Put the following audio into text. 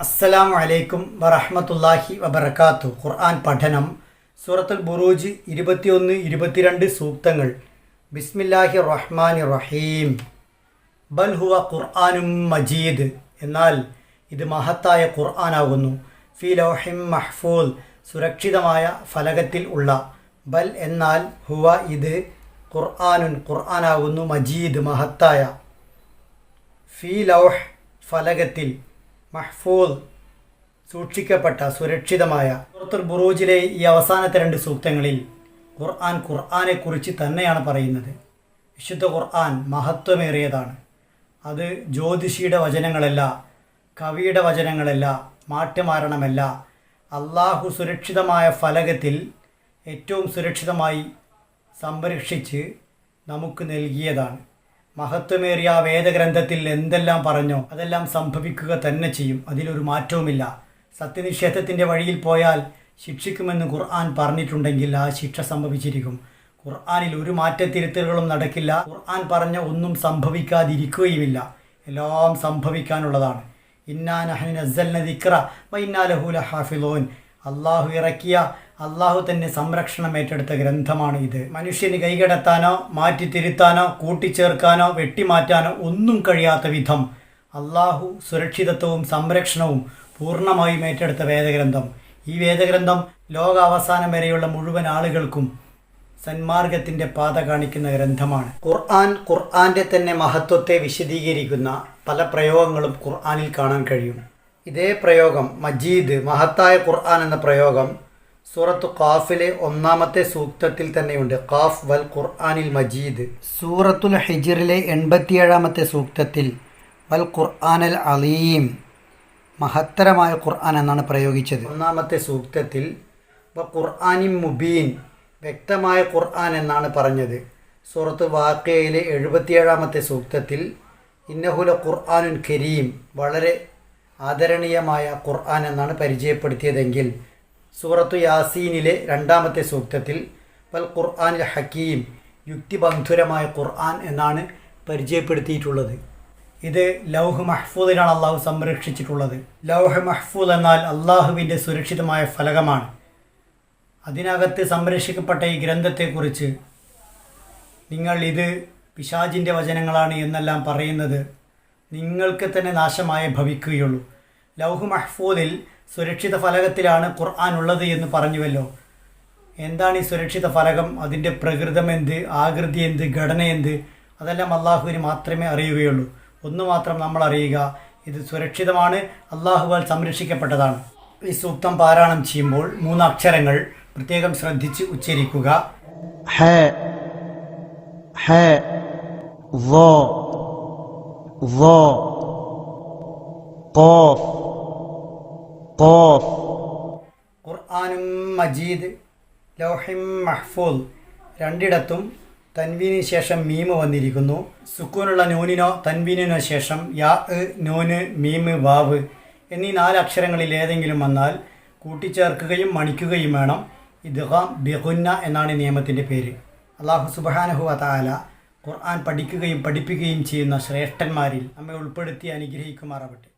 അസ്സലാമു അലൈക്കും വറഹ്മത്തുള്ളാഹി വബർക്കാത്തു ഖുർആൻ പഠനം സൂറത്തുൽ ബുറൂജ് ഇരുപത്തിയൊന്ന് ഇരുപത്തിരണ്ട് സൂക്തങ്ങൾ. ബിസ്മില്ലാഹി റഹ്മാൻ റഹീം. ബൽ ഹുവ ഖുർആനും മജീദ്. എന്നാൽ ഇത് മഹത്തായ ഖുർആനാകുന്നു. ഫി ലോഹിം മഹ്ഫൂൽ. സുരക്ഷിതമായ ഫലകത്തിൽ ഉള്ള. ബൽ എന്നാൽ ഹുവ ഇത് ഖുർആാനുൻ ഖുർആനാകുന്നു. മജീദ് മഹത്തായ. ഫി ലൗഹ് ഫലകത്തിൽ മഹ്ഫൂൽ സൂക്ഷിക്കപ്പെട്ട സുരക്ഷിതമായ സൂറത്തുൽ ബുറൂജിലെ ഈ അവസാനത്തെ രണ്ട് സൂക്തങ്ങളിൽ ഖുർആൻ ഖുർആാനെക്കുറിച്ച് തന്നെയാണ് പറയുന്നത്. വിശുദ്ധ ഖുർആൻ മഹത്വമേറിയതാണ്. അത് ജ്യോതിഷിയുടെ വചനങ്ങളല്ല കവിയുടെ വചനങ്ങളല്ല മാറ്റമാരണമല്ല. അള്ളാഹു സുരക്ഷിതമായ ഫലകത്തിൽ ഏറ്റവും സുരക്ഷിതമായി സംരക്ഷിച്ച് നമുക്ക് നൽകിയതാണ്. മഹത്വമേറിയ ആ വേദഗ്രന്ഥത്തിൽ എന്തെല്ലാം പറഞ്ഞോ അതെല്ലാം സംഭവിക്കുക തന്നെ ചെയ്യും. അതിലൊരു മാറ്റവുമില്ല. സത്യനിഷേധത്തിന്റെ വഴിയിൽ പോയാൽ ശിക്ഷിക്കുമെന്ന് ഖുർആൻ പറഞ്ഞിട്ടുണ്ടെങ്കിൽ ആ ശിക്ഷ സംഭവിച്ചിരിക്കും. ഖുർആാനിൽ ഒരു മാറ്റത്തിരുത്തലുകളും നടക്കില്ല. ഖുർആൻ പറഞ്ഞ ഒന്നും സംഭവിക്കാതിരിക്കുകയുമില്ല. എല്ലാം സംഭവിക്കാനുള്ളതാണ്. ഇന്നാ നഹ്നു വ ഇന്നാ ലഹു അള്ളാഹു ഇറക്കിയ അള്ളാഹു തന്നെ സംരക്ഷണം ഏറ്റെടുത്ത ഗ്രന്ഥമാണ് ഇത്. മനുഷ്യന് കൈകടത്താനോ മാറ്റി തിരുത്താനോ കൂട്ടിച്ചേർക്കാനോ വെട്ടിമാറ്റാനോ ഒന്നും കഴിയാത്ത വിധം അള്ളാഹു സുരക്ഷിതത്വവും സംരക്ഷണവും പൂർണമായും ഏറ്റെടുത്ത വേദഗ്രന്ഥം. ഈ വേദഗ്രന്ഥം ലോകാവസാനം വരെയുള്ള മുഴുവൻ ആളുകൾക്കും സന്മാർഗത്തിന്റെ പാത കാണിക്കുന്ന ഗ്രന്ഥമാണ്. ഖുർആൻ ഖുർആന്റെ തന്നെ മഹത്വത്തെ വിശദീകരിക്കുന്ന പല പ്രയോഗങ്ങളും ഖുർആനിൽ കാണാൻ കഴിയും. ഇതേ പ്രയോഗം മജീദ് മഹത്തായ ഖുർആൻ എന്ന പ്രയോഗം സൂറത്ത് ഖാഫിലെ ഒന്നാമത്തെ സൂക്തത്തിൽ തന്നെയുണ്ട്. ഖാഫ് വൽ ഖുർആാനിൽ മജീദ്. സൂറത്തുൽ ഹിജിറിലെ എൺപത്തിയേഴാമത്തെ സൂക്തത്തിൽ വൽ ഖുർആാനൽ അലീം മഹത്തരമായ ഖുർആൻ എന്നാണ് പ്രയോഗിച്ചത്. ഒന്നാമത്തെ സൂക്തത്തിൽ വ ഖുർആാനി മുബീൻ വ്യക്തമായ ഖുർആൻ എന്നാണ് പറഞ്ഞത്. സൂറത്ത് വാക്കയിലെ എഴുപത്തിയേഴാമത്തെ സൂക്തത്തിൽ ഇന്നഹുല ഖുർആാനുൻ കരീം വളരെ ആദരണീയമായ ഖുർആൻ എന്നാണ് പരിചയപ്പെടുത്തിയതെങ്കിൽ സൂറത്തു യാസീനിലെ രണ്ടാമത്തെ സൂക്തത്തിൽ വൽ ഖുർആനിൽ ഹക്കീം യുക്തിബന്ധുരമായ ഖുർആൻ എന്നാണ് പരിചയപ്പെടുത്തിയിട്ടുള്ളത്. ഇത് ലൗഹ് മഹ്ഫൂദിലാണ് അള്ളാഹു സംരക്ഷിച്ചിട്ടുള്ളത്. ലൗഹ് മഹ്ഫൂദ് എന്നാൽ അള്ളാഹുവിന്റെ സുരക്ഷിതമായ ഫലകമാണ്. അതിനകത്ത് സംരക്ഷിക്കപ്പെട്ട ഈ ഗ്രന്ഥത്തെക്കുറിച്ച് നിങ്ങൾ ഇത് പിശാജിന്റെ വചനങ്ങളാണ് എന്നെല്ലാം പറയുന്നത്. നിങ്ങൾക്ക് തന്നെ നാശമായി ഭവിക്കുകയുള്ളൂ. ലൗഹ് മഹ്ഫൂദിൽ സുരക്ഷിത ഫലകത്തിലാണ് ഖുർആൻ ഉള്ളത് എന്ന് പറഞ്ഞുവല്ലോ. എന്താണ് ഈ സുരക്ഷിത ഫലകം? അതിന്റെ പ്രകൃതം എന്ത്? ആകൃതി എന്ത്? ഘടന എന്ത്? അതെല്ലാം അള്ളാഹുവിന് മാത്രമേ അറിയുകയുള്ളൂ. ഒന്ന് മാത്രം നമ്മൾ അറിയുക ഇത് സുരക്ഷിതമാണ് അള്ളാഹുവാൽ സംരക്ഷിക്കപ്പെട്ടതാണ്. ഈ സൂക്തം പാരായണം ചെയ്യുമ്പോൾ മൂന്ന് അക്ഷരങ്ങൾ പ്രത്യേകം ശ്രദ്ധിച്ച് ഉച്ചരിക്കുക. ഹോ ഹോ വോ ഖാഫ്. ഖുർആനും മജീദ് ലൗഹിം മഹ്ഫൂദ് രണ്ടിടത്തും തൻവീന് ശേഷം മീമ് വന്നിരിക്കുന്നു. സുക്കൂനുള്ള നൂനിനോ തൻവീനിനോ ശേഷം യാ നൂന് മീമ് വാവ് എന്നീ നാല് അക്ഷരങ്ങളിൽ ഏതെങ്കിലും വന്നാൽ കൂട്ടിച്ചേർക്കുകയും മണിക്കുകയും വേണം. ഇദ്ഹാം ബിഹുന്ന എന്നാണ് നിയമത്തിന്റെ പേര്. അള്ളാഹു സുബാനഹു അതാല ഖുർആൻ പഠിക്കുകയും പഠിപ്പിക്കുകയും ചെയ്യുന്ന ശ്രേഷ്ഠന്മാരിൽ നമ്മെ ഉൾപ്പെടുത്തി അനുഗ്രഹിക്കുമാറാവട്ടെ.